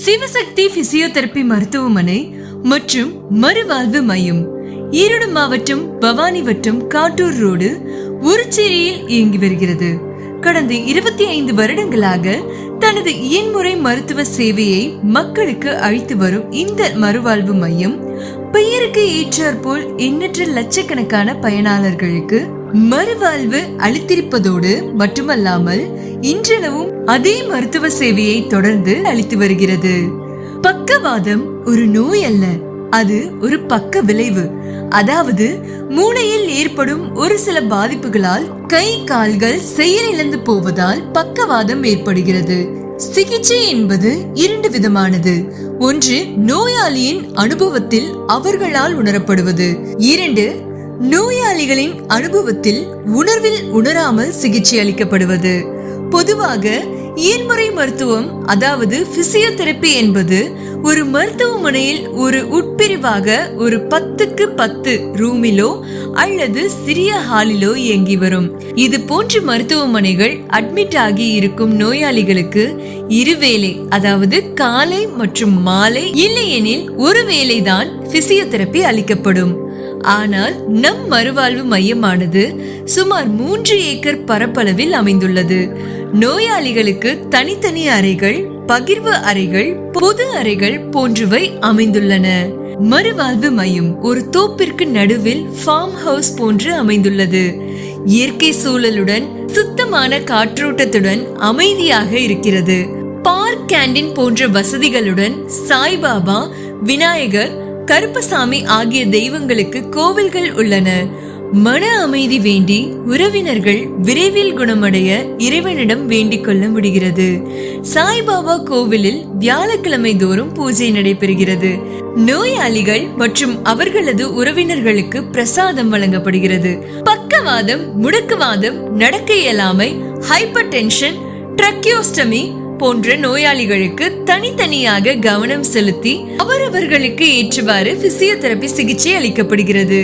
Sivasakthi physiotherapy மருத்துவமனை மற்றும் மறுவாழ்வு மையம். ஈரோடு மாவட்டம் பவானி வட்டம் காட்டூர் ரோடு உருச்சேரியில் இயங்கி வருகிறது. கடந்த இருபத்தி ஐந்து வருடங்களாக தனது இயன்முறை மருத்துவ சேவையை மக்களுக்கு அளித்து வரும் இந்த மறுவாழ்வு மையம் பெயருக்கு ஏற்றாற்போல் எண்ணற்ற லட்சக்கணக்கான பயனாளர்களுக்கு மறுவாழ்வு அளித்திருப்பதோடு மட்டுமல்லாமல் இன்றளவும் அதே மருத்துவ சேவையை தொடர்ந்து அளித்து வருகிறது. பக்கவாதம் ஒரு நோய் அல்ல அது ஒரு பக்க விளைவு. அதாவது மூளையில் ஏற்படும் ஒரு சில பாதிப்புகளால் கை கால்கள் செயலிழந்து போவதால் பக்கவாதம் ஏற்படுகிறது. சிகிச்சை என்பது இரண்டு விதமானது. ஒன்று நோயாளியின் அனுபவத்தில் அவர்களால் உணரப்படுவது. இரண்டு நோயாளிகளின் அனுபவத்தில் உணர்வில் உணராமல் சிகிச்சை அளிக்கப்படுவது. பொதுவாக இயன்முறை மருத்துவம் அதாவது பிசியோதெரப்பி என்பது ஒரு மருத்துவமனையில் ஒரு உட்பிரிவாக ஒரு பத்துக்கு பத்து ரூமிலோ அல்லது சிறிய ஹாலிலோ இயங்கி வரும். இது போன்ற மருத்துவமனைகள் அட்மிட் ஆகி இருக்கும் நோயாளிகளுக்கு இருவேளை அதாவது காலை மற்றும் மாலை இல்லையெனில் ஒரு வேளைதான் பிசியோதெரப்பி அளிக்கப்படும். ஆனால் நம் மறுவாழ்வு மையமானது சுமார் மூன்று ஏக்கர் பரப்பளவில் அமைந்துள்ளது. நோயாளிகளுக்கு தனித்தனி அறைகள் பகிர்வு அறைகள் பொது அறைகள் போன்றவை அமைந்துள்ளன. மறுவாழ்வு மையம் ஒரு தோப்பிற்கு நடுவில் ஃபார்ம் ஹவுஸ் போன்று அமைந்துள்ளது. இயற்கை சூழலுடன் சுத்தமான காற்றோட்டத்துடன் அமைதியாக இருக்கிறது. பார்க் கேண்டீன் போன்ற வசதிகளுடன் சாய்பாபா விநாயகர் கருப்பசாமி ஆகிய தெய்வங்களுக்கு கோவில்கள் உள்ளன. மன அமைதி வேண்டி உறவினர்கள் விரைவில் குணமடைய இறைவனிடம் வேண்டிக் கொள்ள முடிகிறது. சாய்பாபா கோவிலில் வியாழக்கிழமை தோறும் பூஜை நடைபெறுகிறது. நோயாளிகள் மற்றும் அவர்களது உறவினர்களுக்கு பிரசாதம் வழங்கப்படுகிறது. பக்கவாதம் முடக்குவாதம் நடக்க இயலாமை ஹைப்பர் டென்ஷன் ட்ரக்கியோஸ்டமி போன்ற நோயாளிகளுக்கு தனித்தனியாக கவனம் செலுத்தி அவரவர்களுக்கு ஏற்றவாறு பிசியோதெரபி சிகிச்சை அளிக்கப்படுகிறது.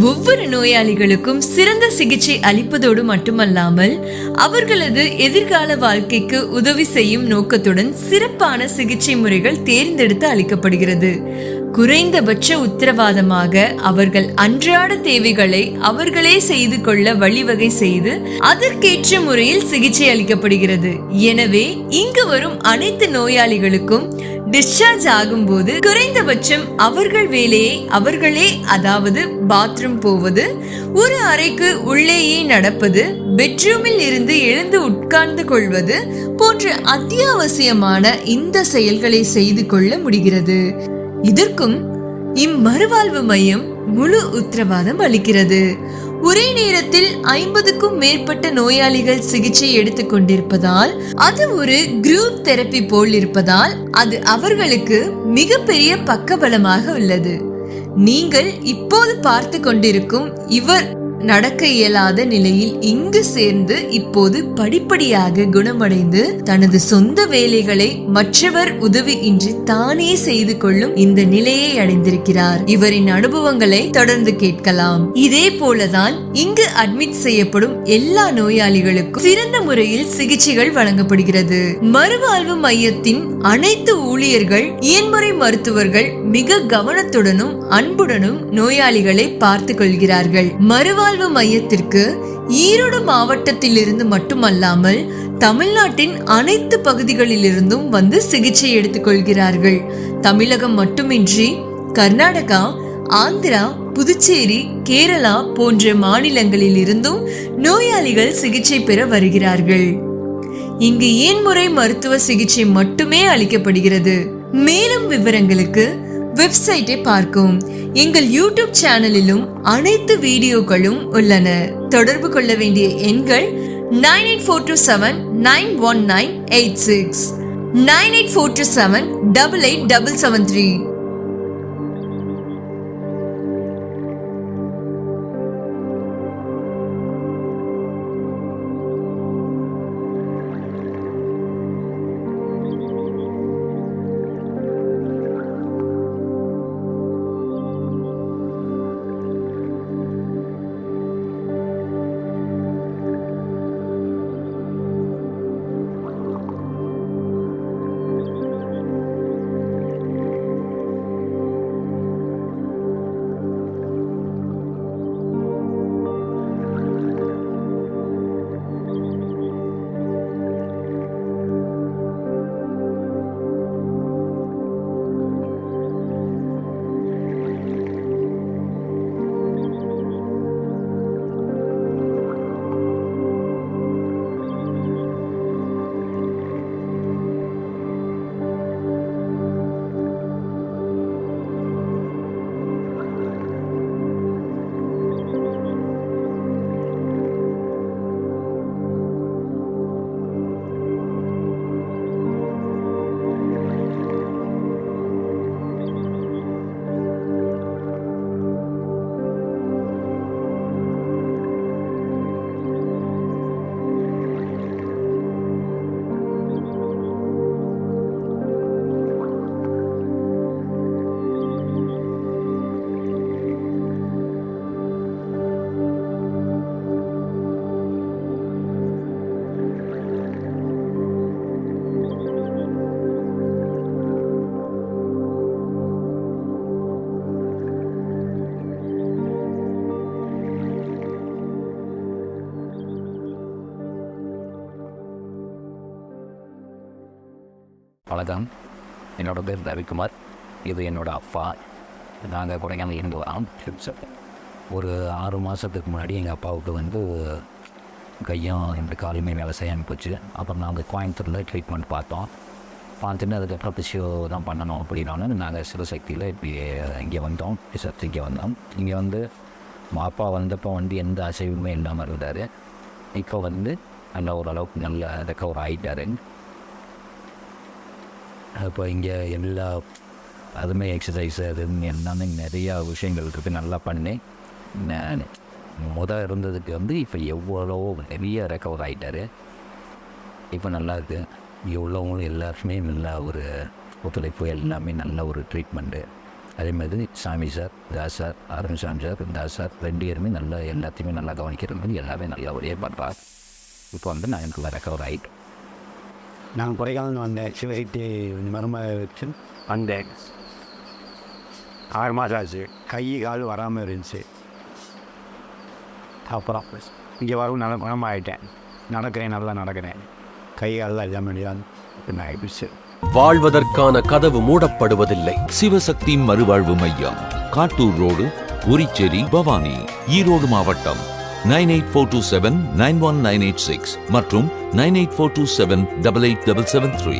ஒவ்வொரு நோயாளிகளுக்கும் சிறந்த சிகிச்சை அளிப்பதோடு மட்டுமல்லாமல் அவர்களது எதிர்கால வாழ்க்கைக்கு உதவி செய்யும் நோக்கத்துடன் சிறப்பான சிகிச்சை முறைகள் தேர்ந்தெடுத்து அளிக்கப்படுகிறது. குறைந்தபட்ச உத்தரவாதமாக அவர்கள் அன்றாட தேவைகளை அவர்களே செய்து கொள்ள வழிவகை செய்து அதற்கேற்ற முறையில் சிகிச்சை அளிக்கப்படுகிறது. எனவே இங்கு வரும் அனைத்து நோயாளிகளுக்கும் டிஸ்சார்ஜ் ஆகும்போது குறைந்தபட்சம் அவர்கள் வேலையை அவர்களே அதாவது பாத்ரூம் போவது ஒரு அறைக்கு உள்ளேயே நடப்பது பெட்ரூமில் இருந்து எழுந்து உட்கார்ந்து கொள்வது போன்ற அத்தியாவசியமான இந்த செயல்களை செய்து கொள்ள முடிகிறது. இதற்கும் இம்மறுவாழ்வு மையம் முழு உத்தரவாதம் அளிக்கிறது. ஒரே நேரத்தில் ஐம்பதுக்கும் மேற்பட்ட நோயாளிகள் சிகிச்சை எடுத்துக் கொண்டிருப்பதால் அது ஒரு குரூப் தெரப்பி போல் இருப்பதால் அது அவர்களுக்கு மிகப்பெரிய பக்கபலமாக உள்ளது. நீங்கள் இப்போது பார்த்து கொண்டிருக்கும் இவர் நடக்க இயலாத நிலையில் இங்கு சேர்ந்து இப்போது படிப்படியாக குணமடைந்து தனது சொந்த வேலைகளை மற்றவர் உதவி இன்றி தானே செய்து கொள்ளும் இந்த நிலையை அடைந்திருக்கிறார். இவரின் அனுபவங்களை தொடர்ந்து கேட்கலாம். இதே போலதான் இங்கு அட்மிட் செய்யப்படும் எல்லா நோயாளிகளுக்கும் சிறந்த முறையில் சிகிச்சைகள் வழங்கப்படுகிறது. மறுவாழ்வு மையத்தின் அனைத்து ஊழியர்கள் இயன்முறை மருத்துவர்கள் மிக கவனத்துடனும் அன்புடனும் நோயாளிகளை பார்த்து கொள்கிறார்கள். மறுவாழ்வு மையத்திற்கு ஈரோடு மாவட்டத்திலிருந்து மட்டுமல்லாமல் தமிழ்நாட்டின் அனைத்து பகுதிகளிலிருந்தும் வந்து சிகிச்சை எடுத்துக்கொள்கிறார்கள் தமிழகம் மட்டுமின்றி கர்நாடகா ஆந்திரா புதுச்சேரி கேரளா போன்ற மாநிலங்களில் இருந்தும் நோயாளிகள் சிகிச்சை பெற வருகிறார்கள். இங்கு ஏன்முறை மருத்துவ சிகிச்சை மட்டுமே அளிக்கப்படுகிறது. மேலும் விவரங்களுக்கு வெப்சைட்டை பார்க்கும் எங்கள் யூடியூப் சேனலிலும் அனைத்து வீடியோக்களும் உள்ளன. தொடர்பு கொள்ள வேண்டிய எண்கள் nine eight four two seven nine one nine eight six. Nine eight four two seven double eight double seven three. வணக்கம். என்னோட பேர் ரவிக்குமார். இது என்னோடய அப்பா. நாங்கள் கொடைக்கானல் இருந்து வரோம். ஒரு ஆறு மாதத்துக்கு முன்னாடி எங்கள் அப்பாவுக்கு வந்து கையும் ரெண்டு காலுமே வேலை செய்யாமல் போச்சு அப்புறம் நாங்கள் கோயம்புத்தூரில் ட்ரீட்மெண்ட் பார்த்தோம். பார்த்துட்டு அதுக்கப்புறம் பிசியோ தான் பண்ணணும் அப்படின்னோன்னு நாங்கள் சிவசக்தியில் இப்படி இங்கே வந்தோம். சத்து இங்கே வந்தோம். இங்கே வந்து அப்பா வந்தப்போ வந்து எந்த அசைவுமே இல்லாமல் இருந்தார். இப்போ வந்து நல்ல ஓரளவுக்கு நல்ல ரெக்கவர் ஆகிட்டாரு இப்போ இங்கே எல்லா அதுமே எக்ஸசைஸ் அது எல்லாமே நிறையா விஷயங்கள் இருக்குது நல்லா பண்ணி நான் முத இருந்ததுக்கு வந்து இப்போ எவ்வளோ நிறைய ரெக்கவர் ஆகிட்டார் இப்போ நல்லா இருக்குது இங்கே உள்ளவங்களும் எல்லாருக்குமே நல்லா ஒரு ஒத்துழைப்பு எல்லாமே நல்ல ஒரு ட்ரீட்மெண்ட்டு அதே மாதிரி சாமி சார் தாஸ் சார் ஆரம்பிசாமி சார் தாஸ் சார் ரெண்டு பேருமே நல்லா எல்லாத்தையுமே நல்லா கவனிக்கிற மாதிரி எல்லாமே நல்லா ஒரே பண்ணுறார் இப்போ வந்து நான் எனக்கு ரெக்கவர் ஆகிட்டோம் நான் கொடைக்கானல் வந்தேன் சிவசக்தி மரும வச்சு வந்தேன் ஆறு மாதம் ஆச்சு. கை கால் வராமல் இருந்துச்சு. அப்புறம் இங்கே வரவும் நல்ல குணமாயிட்டேன் நடக்கிறேன் நல்லா நடக்கிறேன். கை கால் எல்லாம் முடியாது நான் ஆயிடுச்சு. வாழ்வதற்கான கதவு மூடப்படுவதில்லை. சிவசக்தி மறுவாழ்வு மையம். காட்டூர் ரோடு உரிச்சேரி பவானி. ஈரோடு மாவட்டம் nine eight four two seven nine one nine eight six மற்றும் nine eight four two seven double eight double seven three.